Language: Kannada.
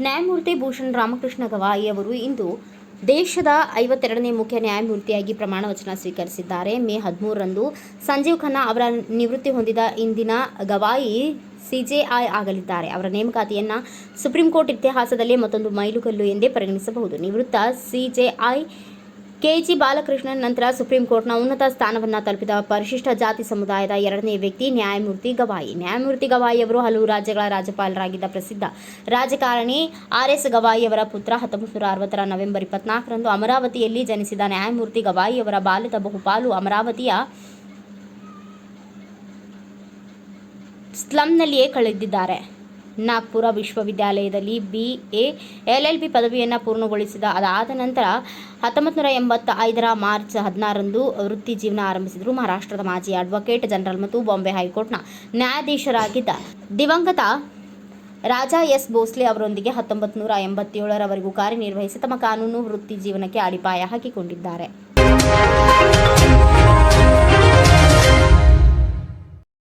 ನ್ಯಾಯಮೂರ್ತಿ ಭೂಷಣ್ ರಾಮಕೃಷ್ಣ ಗವಾಯಿ ಅವರು ಇಂದು ದೇಶದ ಐವತ್ತೆರಡನೇ ಮುಖ್ಯ ನ್ಯಾಯಮೂರ್ತಿಯಾಗಿ ಪ್ರಮಾಣ ವಚನ ಸ್ವೀಕರಿಸಿದ್ದಾರೆ. ಮೇ ಹದಿಮೂರರಂದು ಸಂಜೀವ್ ಖನ್ನಾ ಅವರ ನಿವೃತ್ತಿ ಹೊಂದಿದ ಇಂದಿನ ಗವಾಯಿ ಸಿಜೆಐ ಆಗಲಿದ್ದಾರೆ. ಅವರ ನೇಮಕಾತಿಯನ್ನು ಸುಪ್ರೀಂ ಕೋರ್ಟ್ ಇತಿಹಾಸದಲ್ಲೇ ಮತ್ತೊಂದು ಮೈಲುಗಲ್ಲು ಎಂದೇ ಪರಿಗಣಿಸಬಹುದು. ನಿವೃತ್ತ ಸಿಜೆಐ ಕೆಜಿ ಬಾಲಕೃಷ್ಣನ್ ನಂತರ ಸುಪ್ರೀಂ ಕೋರ್ಟ್ನ ಉನ್ನತ ಸ್ಥಾನವನ್ನು ತಲುಪಿದ ಪರಿಶಿಷ್ಟ ಜಾತಿ ಸಮುದಾಯದ ಎರಡನೇ ವ್ಯಕ್ತಿ ನ್ಯಾಯಮೂರ್ತಿ ಗವಾಯಿ. ನ್ಯಾಯಮೂರ್ತಿ ಗವಾಯಿ ಅವರು ಹಲವು ರಾಜ್ಯಗಳ ರಾಜ್ಯಪಾಲರಾಗಿದ್ದ ಪ್ರಸಿದ್ಧ ರಾಜಕಾರಣಿ ಆರ್ ಎಸ್ ಗವಾಯಿ ಅವರ ಪುತ್ರ ಹತ್ತೊಂಬತ್ತು ನೂರ ಅರವತ್ತರ ನವೆಂಬರ್ ಇಪ್ಪತ್ನಾಲ್ಕರಂದು ಅಮರಾವತಿಯಲ್ಲಿ ಜನಿಸಿದ ನ್ಯಾಯಮೂರ್ತಿ ಗವಾಯಿ ಅವರ ಬಾಲ್ಯದ ಬಹುಪಾಲು ಅಮರಾವತಿಯ ಸ್ಲಮ್ನಲ್ಲಿಯೇ ಕಳೆದಿದ್ದಾರೆ. ನಾಗ್ಪುರ ವಿಶ್ವವಿದ್ಯಾಲಯದಲ್ಲಿ B A L L B ಪದವಿಯನ್ನು ಪೂರ್ಣಗೊಳಿಸಿದ, ಅದಾದ ನಂತರ ಹತ್ತೊಂಬತ್ತು ನೂರ ಎಂಬತ್ತ ಐದರ ಮಾರ್ಚ್ ಹದಿನಾರರಂದು ವೃತ್ತಿ ಜೀವನ ಆರಂಭಿಸಿದರು. ಮಹಾರಾಷ್ಟ್ರದ ಮಾಜಿ ಅಡ್ವೊಕೇಟ್ ಜನರಲ್ ಮತ್ತು ಬಾಂಬೆ ಹೈಕೋರ್ಟ್ನ ನ್ಯಾಯಾಧೀಶರಾಗಿದ್ದ ದಿವಂಗತ ರಾಜಾ ಎಸ್ ಭೋಸ್ಲೆ ಅವರೊಂದಿಗೆ ಹತ್ತೊಂಬತ್ತು ನೂರ ಎಂಬತ್ತೇಳರವರೆಗೂ ಕಾರ್ಯನಿರ್ವಹಿಸಿ ತಮ್ಮ ಕಾನೂನು, ವೃತ್ತಿ ಜೀವನಕ್ಕೆ ಅಡಿಪಾಯ ಹಾಕಿಕೊಂಡಿದ್ದಾರೆ.